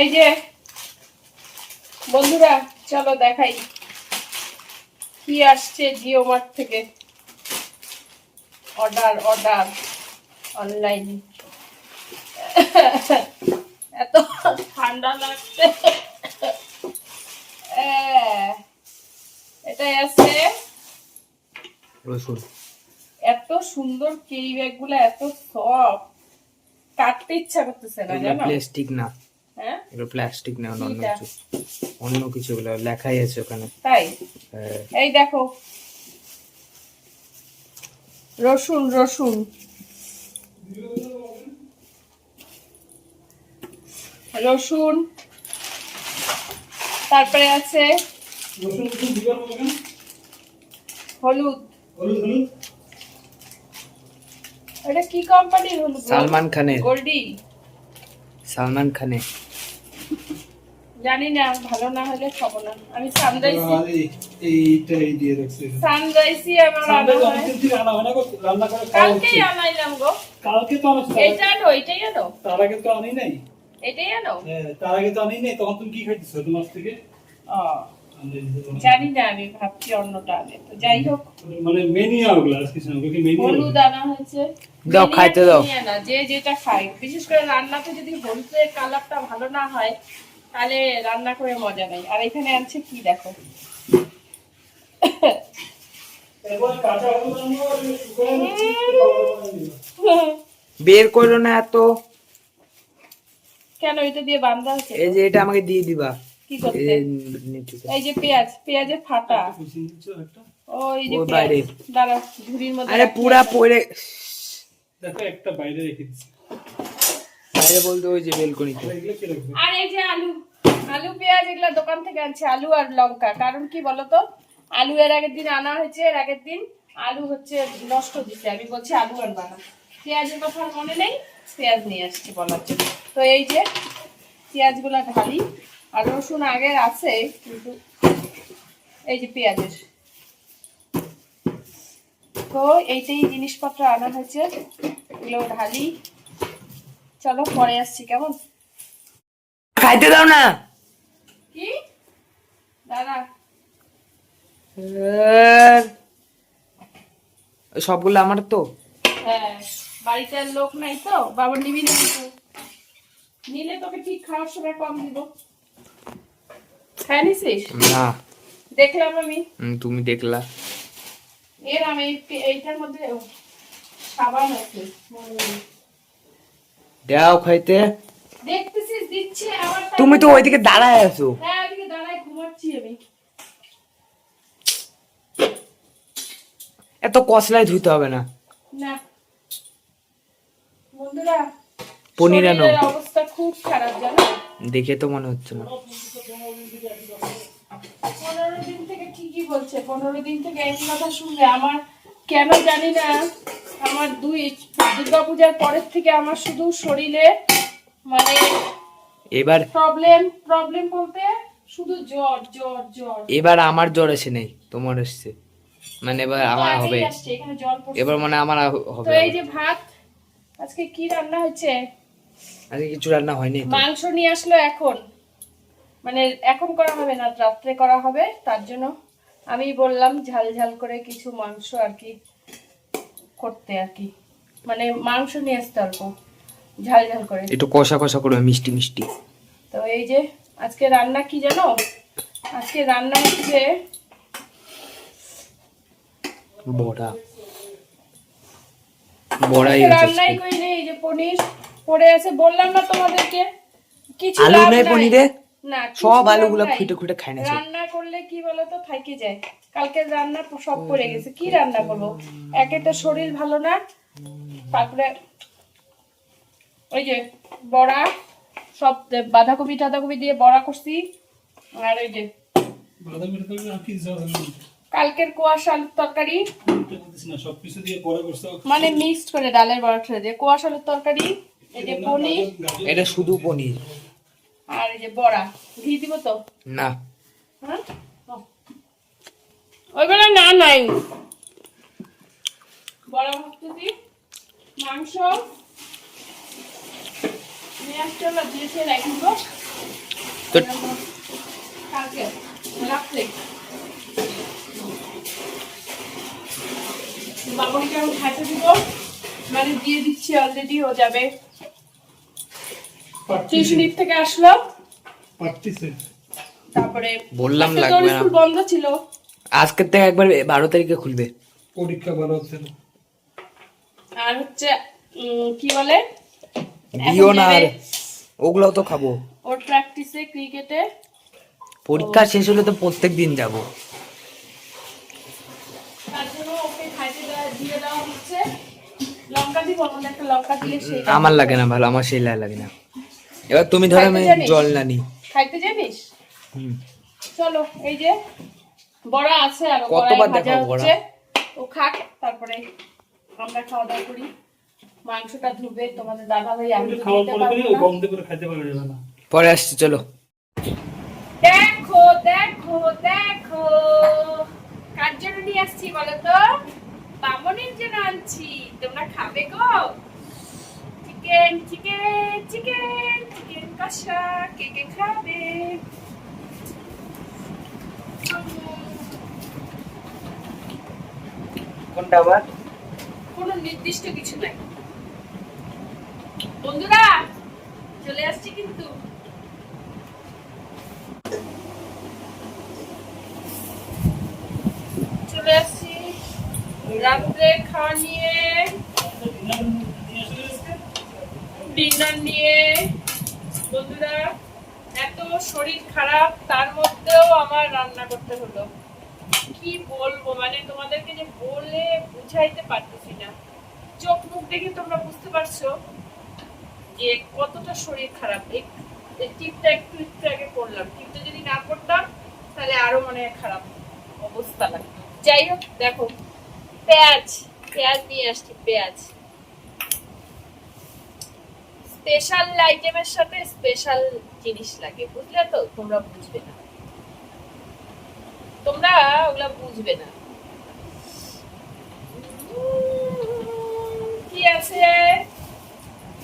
এই যে বন্ধুরা চলো দেখাই কি আসছে জিও মার্ট থেকে। Order order online. এত ঠান্ডা লাগছে। এটাই আছে। এত সুন্দর কেরি ব্যাগগুলো এত সফট কাটতে ইচ্ছা করতেছে না জানো? প্লাস্টিক না। হ্যাঁ? এগুলো প্লাস্টিক না অন্য কিছু। অন্য কিছু এগুলো লেখাই আছে ওখানে। তাই? হ্যাঁ। এই দেখো। রসুন রসুন। রসুন। তারপরে আছে হলুদ। এটা কি কোম্পানির হলুদ? সালমান খানের। গোল্ডি। সালমান খানে। জানি না ভালো না হলে খাব না। আমি সানরাইসি আর এই- এইটা এই দিয়ে রাখছি। সানরাইসি আমার হয়। হয় রান্না করে খাওয়া আনাইলাম গো। কালকে তো এটা আনো এটাই আনো। তার আগে তো আনি নাই। এটাই আনো। হ্যাঁ, তার আগে তো আনি নাই তখন তুমি কি খাইতেছো তোমার থেকে? জানি না আমি ভাবছি অন্যটা আনে তো যাই হোক। মানে মেনিয়া ওগুলো আজকে শোনো কি মেনিয়া হলুদ আনা হয়েছে। দাও, খাইতে দাও। নিয়ে যে যেটা খায় বিশেষ করে রান্নাতে যদি হলুদের কালারটা ভালো না হয় তাহলে রান্না করে মজা নেই। আর এখানে আনছে কি দেখো? বের করো না এত। কেন এটা দিয়ে বান্ধা হচ্ছে এই যে এটা আমাকে দিয়ে দিবা। কি করতে? এই যে পেঁয়াজ পেঁয়াজের ফাটা। কুচিয়ে দিচ্ছো একটা? ও এই যে বাইরে। দাঁড়া ঝুড়ির মধ্যে আরে পুরা পড়ে দেখো একটা বাইরে রেখে দিচ্ছি। বাইরে বলতে ওই যে বেলকনিতে। আর এগুলো কি রাখবে আর এই যে আলু। আলু পেঁয়াজ এগুলো দোকান থেকে আনছে আলু আর লঙ্কা। কারণ কি বলতো? আলু এর আগের দিন আনা হয়েছে এর আগের দিন আলু হচ্ছে নষ্ট দিছে। আমি বলছি আলু আর না পেঁয়াজের কথা মনে নেই পেঁয়াজ নিয়ে আসছি বলার জন্য। তো এই যে পেঁয়াজগুলো ঢালি। আর রসুন আগে আছে কিন্তু এই যে পেঁয়াজের। তো এইটাই জিনিসপত্র আনা হয়েছে এগুলো ঢালি। চলো পরে আসছি কেমন? খাইতে দাও না। কি? দাদা। সবগুলো আমার তো। হ্যাঁ বাড়িতে আর লোক নাই তো বাবা নিবি না নিলে তোকে ঠিক খাওয়ার সময় কম দিব। খাই নিছিস না। দেখলাম আমি। তুমি দেখলা। এর আমি এইটার মধ্যে সাবান আছে। দাও খাইতে। দেখতেছিস দিচ্ছে আবার তুমি তো ওইদিকে দাঁড়ায় আছো। হ্যাঁ ওইদিকে দাঁড়ায় ঘুমাচ্ছি আমি। এত কসলাই ধুইতে হবে না। না। বন্ধুরা পনির আনো। অবস্থা খুব খারাপ জানো? দেখে তো মনে হচ্ছে না। পনেরো দিন থেকে ঠিকই বলছে পনেরো দিন থেকে একই কথা শুনলে আমার কেন জানি না আমার দুই দুর্গাপূজার পরের থেকে আমার শুধু শরীরে মানে এবার প্রবলেম প্রবলেম বলতে শুধু জ্বর জ্বর জ্বর। এবার আমার জ্বর এসে নেই তোমার এসছে। মানে এবার আমার হবে। এবার মানে আমার হবে তো এই যে ভাত আজকে কি রান্না হয়েছে? আজকে কিছু রান্না হয়নি মাংস নিয়ে আসলো এখন। মানে এখন করা হবে না রাত্রে করা হবে তার জন্য আমি বললাম ঝাল ঝাল করে কিছু মাংস আর কি করতে আর কি। মানে মাংস নিয়ে আসতে অল্প ঝাল ঝাল করে। একটু কষা কষা করবে মিষ্টি মিষ্টি। তো এই যে আজকে রান্না কি জানো? আজকে রান্না হচ্ছে বড়া। বড়াই রান্নাই। করি নেই এই যে পনির। পড়ে আছে বললাম না তোমাদেরকে। কিছু আলু নেই। পনিরে? না সব আলুগুলো খুঁটে খুঁটে খাই না রান্না করলে কি বলতো থাইকে যায়। কালকে রান্না সব পড়ে গেছে কি রান্না করব? একে তো শরীর ভালো না। তারপরে ওই যে বড়া সব বাঁধাকপি টাধাকপি দিয়ে বড়া করছি। আর ওই যে? কালকের কুয়াশা আলুর তরকারি। মানে মিক্সড করে ডালের বড়া ঠেলে দিয়ে। কুয়াশা আলুর তরকারি এই পনির। এটা শুধু পনির। আর এই যে বড়া। ঘি দিব তো? না। হ্যাঁ? ওইবেলা না নাই। বড়া ভাবতেছি মাংস। পেঁয়াজটা দিয়েছে রাখব তো কালকে। রাত্রে। বাবুকে আমি খাইতে দিব। মানে দিয়ে দিচ্ছি অলরেডি ও যাবে। টিউশনির থেকে আসলো তারপরে বললাম লাগবে না। বন্ধ ছিল। আজকের থেকে একবার বারো তারিখে খুলবে। পরীক্ষা ভালো হচ্ছে আর হচ্ছে কি বলে? তো খাব। ওর প্র্যাকটিসে ক্রিকেটে পরীক্ষা শেষ হলে তো প্রত্যেক দিন যাব। তার জন্য ওকে খাইতে দেওয়া- দিয়ে দেওয়া হচ্ছে। লঙ্কা দিব আমাদের একটা লঙ্কা দিলে সেই আমার লাগে না ভালো আমার সেই লাই লাগে না। এবার তুমি ধরো আমি জল না নি খাইতে জানিস? হুম। চলো এই যে বড়া আছে আর কতবার ভাজা দেখাবো বড়া? ও খাক তারপরে আমরা খাওয়া দাওয়া করি। মাংসটা ধুবে তোমাদের দাদা ভাই আমি দিতে পরে পারব করে না। বন্ধ করে খাইতে পারা যাবে না পরে আসছি চলো। দেখো দেখো দেখো। কার জন্য নিয়ে আসছি বলো তো? বামনের জন্য আনছি। তোমরা খাবে গো। চিকেন চিকেন চিকেন কষা কে কে খাবে কোনটা আবার? কোনো নির্দিষ্ট কিছু নাই। বন্ধুরা চলে আসছি কিন্তু। চলে আসছি। রাত্রে খাওয়া নিয়ে ডিনার নিয়ে। বন্ধুরা, এত শরীর খারাপ, তার মধ্যেও আমার রান্না করতে হলো। কি বলব মানে তোমাদেরকে যে বলে বুঝাইতে পারতেছি না। চোখ মুখ দেখে তোমরা বুঝতে পারছ যে কতটা শরীর খারাপ। টিপটা একটু একটু আগে করলাম টিপটা যদি না করতাম, তাহলে আরও মনে হয় খারাপ অবস্থা লাগতো। যাই হোক, দেখো, পেঁয়াজ পেঁয়াজ নিয়ে আসছি, পেঁয়াজ। স্পেশাল আইটেমের সাথে স্পেশাল জিনিস লাগে বুঝলে তো? তোমরা বুঝবে না। তোমরা ওগুলা বুঝবে না। কি আছে?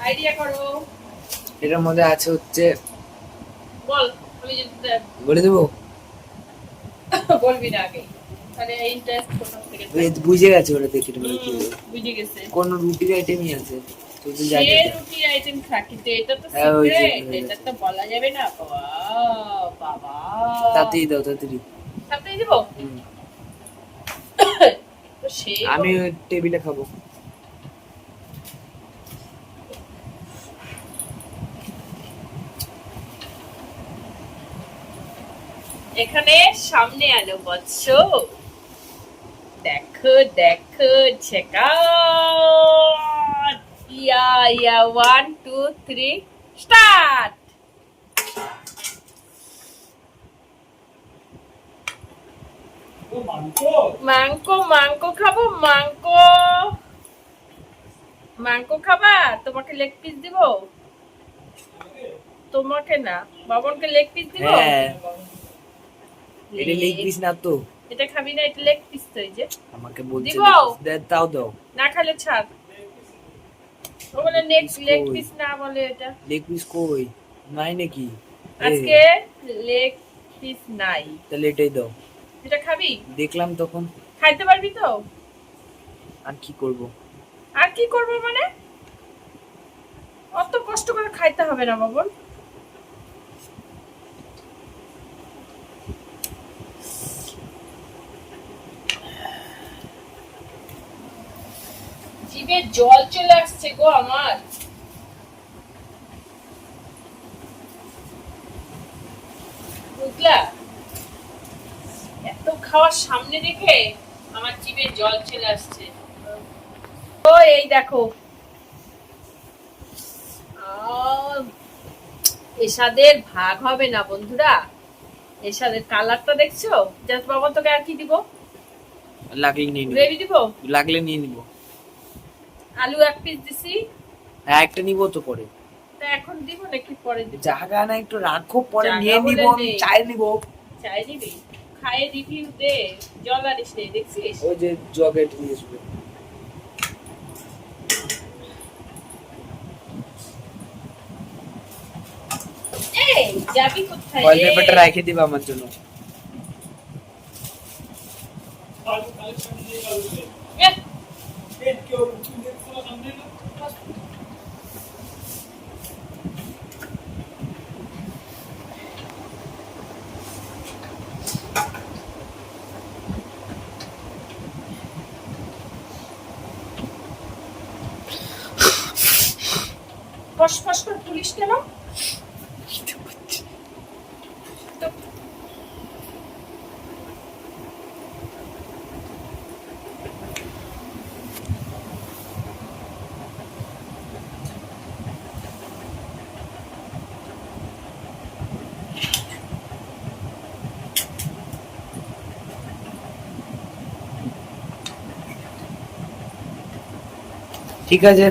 আইডিয়া করো। এটার মধ্যে আছে হচ্ছে বল আমি বলে দেবো? বলবি না আগে। থেকে বুঝে গেছে ওটা দেখে। বুঝে গেছে। কোন রুটির আইটেমই আছে। সে জানিস আইটেম খা কিন্তু এটা তো হ্যাঁ, ওই যে, সিক্রেট এটা তো বলা যাবে না বাবা বাবা। তাতেই দাও তাড়াতাড়ি। তাতে দিব? হুম। তো সে আমি টেবিলে খাব। এখানে সামনে আলো বৎস। দেখো দেখো ছেকা yeah yeah one two three start ও মাংস? মাংকো মাংকো খাব মাংকো মাংকো খাবা? তোমাকে লেগ পিস দিব? তোমাকে না বাবনকে লেগ পিস দিব? হ্যাঁ। এটা লেগ পিস না তো। এটা খাবি না এটা লেগ পিস তো এই যে। আমাকে বলছে দিব? leg piece দে- তাও দাও। না খালে ছাড়। ও বলে লেগ পিস না বলে এটা। লেগ পিস কই? নাই নাকি? আজকে লেগ পিস নাই। তাহলে এটাই দাও। এটা খাবি? দেখলাম তখন। খাইতে পারবি তো? আর কি করব? আর কি করব মানে? অত কষ্ট করে খাইতে হবে না বাবন জিভে জল চলে আসছে গো আমার। বুঝলা? এত খাওয়ার সামনে রেখে আমার জিভে জল চলে আসছে। ও এই দেখো। এসাদের ভাগ হবে না বন্ধুরা। এসাদের কালারটা দেখছ? জাস্ট বাবা তোকে আর কি দিব? লাগলে নিয়ে নিব। গ্রেভি দিব? লাগলে নিয়ে নিব। আলু এক পিস দিছি। হ্যাঁ একটা নিব তো পরে। তা এখন দিব নাকি পরে দিব? জায়গা না একটু রাখো পরে নিয়ে নিব আমি। চাই নিব। চাই দিবি খায়ে রিভিউ দে জল আনিস নেই দেখছিস ওই যে জগেট নিয়ে আসবে। যাবি কোথায়? রেখে দিবা আমার জন্য। কালকে কালকে ফস করে পুলিশ কেন? ঠিক আছে।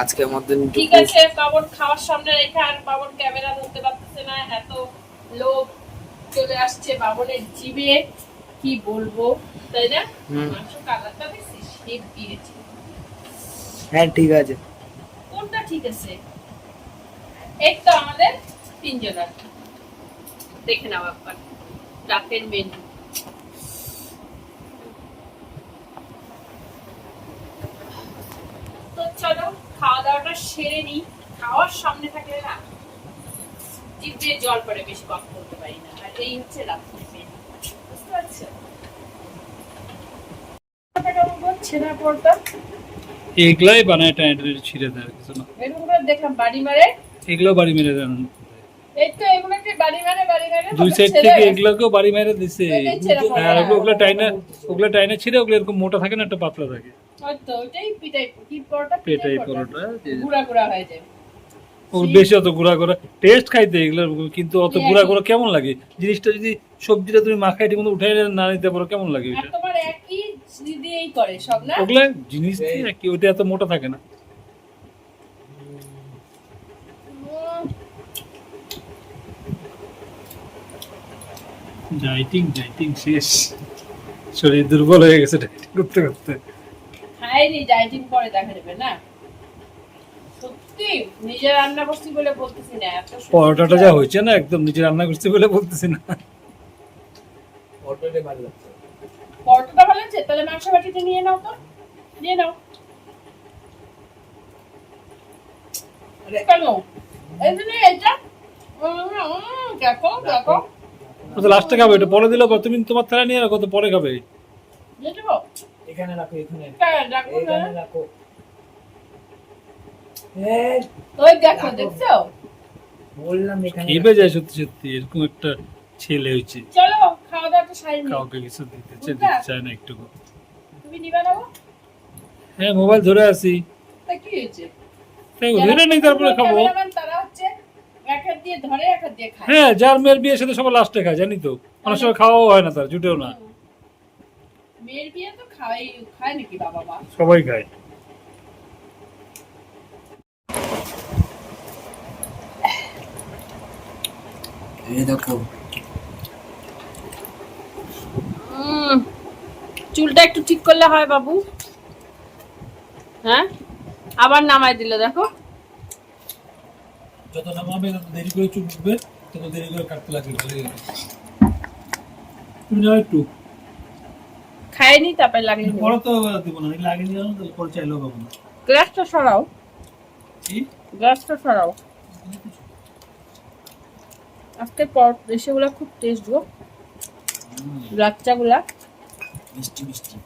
আজকের মতন ঠিক আছে বাবন খাওয়ার সামনে রেখে আর বাবন ক্যামেরা ধরতে পারতেছে না এত লোক চলে আসছে বাবনের জিভে কি বলব তাই না? মাংস কালারটা দেখছিস? শেপ দিয়েছে। হ্যাঁ ঠিক আছে। কোনটা ঠিক আছে? এই তো আমাদের তিনজন কি। দেখে নাও একবার রাতের মেনু তো চলো খাওয়া দাওয়াটা সেরে নি খাওয়ার সামনে থাকলে না জিভ দিয়ে জল পড়ে বেশি কম করতে পারি না। আর এই হচ্ছে রাত্রির মেনু বুঝতে পারছ? করছে না এগুলাই বানায় টাইট ছিঁড়ে দেয় কিছু না। এরকম দেখলাম বাড়ি মারে। এগুলো বাড়ি মেরে দেন দুই সাইড থেকে এগুলোকেও বাড়ি মেরে দিছে। ওইটাই আর ওগুলো ওগুলো টাইনা ওগুলো টাইনা ছিঁড়ে ওগুলো এরকম মোটা থাকে না একটা পাতলা থাকে। ওই তো ওইটাই পিটাই কি পরোটা পেটাই পরোটা। গুড়া গুড়া হয়ে যায়। ওর বেশি অত গুঁড়া গুঁড়া টেস্ট খাইতে এগুলো কিন্তু অত গুঁড়া। গুঁড়া কেমন লাগে? জিনিসটা যদি সবজিটা তুমি মাখাই ঠিক মতো উঠাই না নিতে পারো কেমন লাগে ওইটা? করে ওগুলো জিনিস কি ওটা এত মোটা থাকে না। ডাইটিং ডাইটিং শেষ। শরীর দুর্বল হয়ে গেছে ডাইটিং করতে করতে। খাইনি ডাইটিং পরে দেখা যাবে না? সত্যি নিজে রান্না করছি বলে বলতেছি না এত পরোটাটা যা হয়েছে না একদম নিজে রান্না করছি বলে বলতেছি না। পরোটাটা ভালো আছে তাহলে মাংস বাটিতে নিয়ে নাও তো। নিয়ে নাও। কেন? এই জন্য এটা উম, উম, দেখো দেখো। তো লাস্টে খাবে এটা পরে দিলে তুমি তোমার থালা নিয়ে রাখো তো পরে খাবে? এখানে রাখো এখানে। হ্যাঁ, রাখো এখানে রাখো। এই, ওই দেখো দেখছ? বললাম এখানে খেপে যায় সত্যি সত্যি এরকম একটা ছেলে হয়েছে। চলো খাওয়া দাওয়াটা সারি নি কাউকে কিছু দিতে দিতে চায় না একটু তুমি নিবা হ্যাঁ মোবাইল ধরে আছি তা কি হয়েছে? তাই ধরে নেই তারপরে খাব। তারা হচ্ছে হ্যাঁ যার মেয়ের বিয়ের সাথে সবাই লাস্টে খায় জানি তো। অনেক সময় খাওয়াও হয় না তার জুটেও না। মেয়ের বিয়ে তো খাওয়াই খায় নাকি বাবা মা? সবাই খায়। দেখো। উম, চুলটা একটু ঠিক করলে হয় বাবু। হ্যাঁ? আবার নামাই দিল দেখো। যত নামাবে তত দেরি করে চুপ উঠবে তত দেরি করে কাটতে লাগবে গেলে তুমি যাও একটু। খায়নি তারপরে লাগলে পরে তো দিব না লাগে নিয়ে তাহলে পরে চাইলেও পাবো না। গ্লাসটা সরাও। কি? গ্লাসটা সরাও। আজকে পর এসেগুলো খুব টেস্ট গো। বাচ্চাগুলা মিষ্টি মিষ্টি।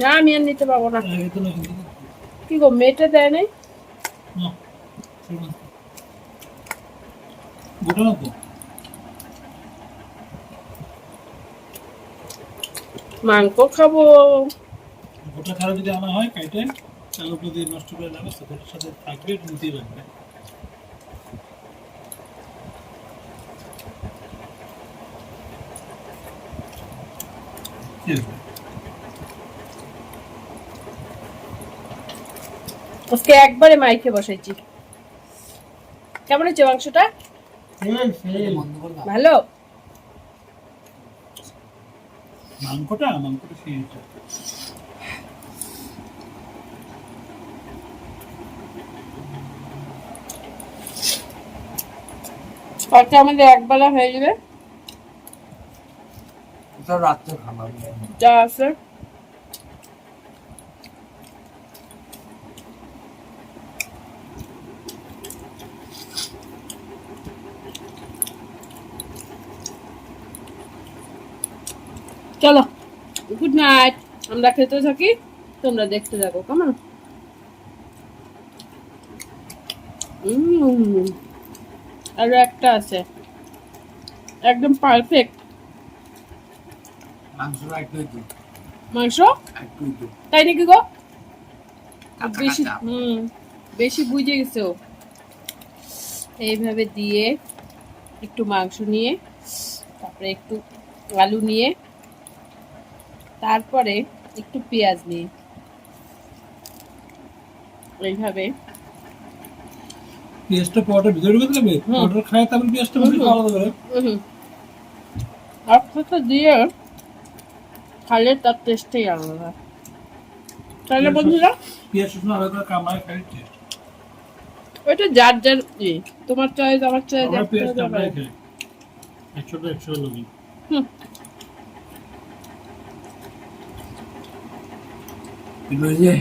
না আমি আর নিতে পারব না। কি গো মেটে দেয় নাই? মাংস খাব। গোটা খারাপ যদি আনা হয় কাইটে উপরে দিয়ে নষ্ট করে লাগবে গোটার সাথে থাকবে নিতেই ঠিক আজকে একবারে মাইকে বসাইছি। কেমন হচ্ছে মাংসটা? ভালো? মাংসটা মাংসটা আমাদের একবেলা হয়ে যাবে। রাত্রে খাবার যা আছে। চলো। গুড নাইট আমরা খেতে থাকি তোমরা দেখতে থাকো কেমন? আরও একটা আছে। একদম পারফেক্ট মাংস তাই নাকি গো? বেশি। হুম বেশি বুঝে গেছে ও। এইভাবে দিয়ে একটু মাংস নিয়ে তারপরে একটু আলু নিয়ে তারপরে একটু পেঁয়াজ নিয়ে এইভাবে। পেঁয়াজটা পাউডার ভিতরে ঢুকে দেবে হুম। পাউডার খায় তারপর পেঁয়াজটা ভিতরে হুম। আলাদা করে। হুম দিয়ে খালে তার টেস্টই আলাদা। তাহলে বন্ধুরা? পেঁয়াজ শুকনো আলাদা কামায় খাই টেস্ট ওইটা যার যার ই তোমার চয়েস আমার চয়েস আমরা পেঁয়াজ কামায় খাই। একশোটা একশো লোকই হুম। এগুলো যে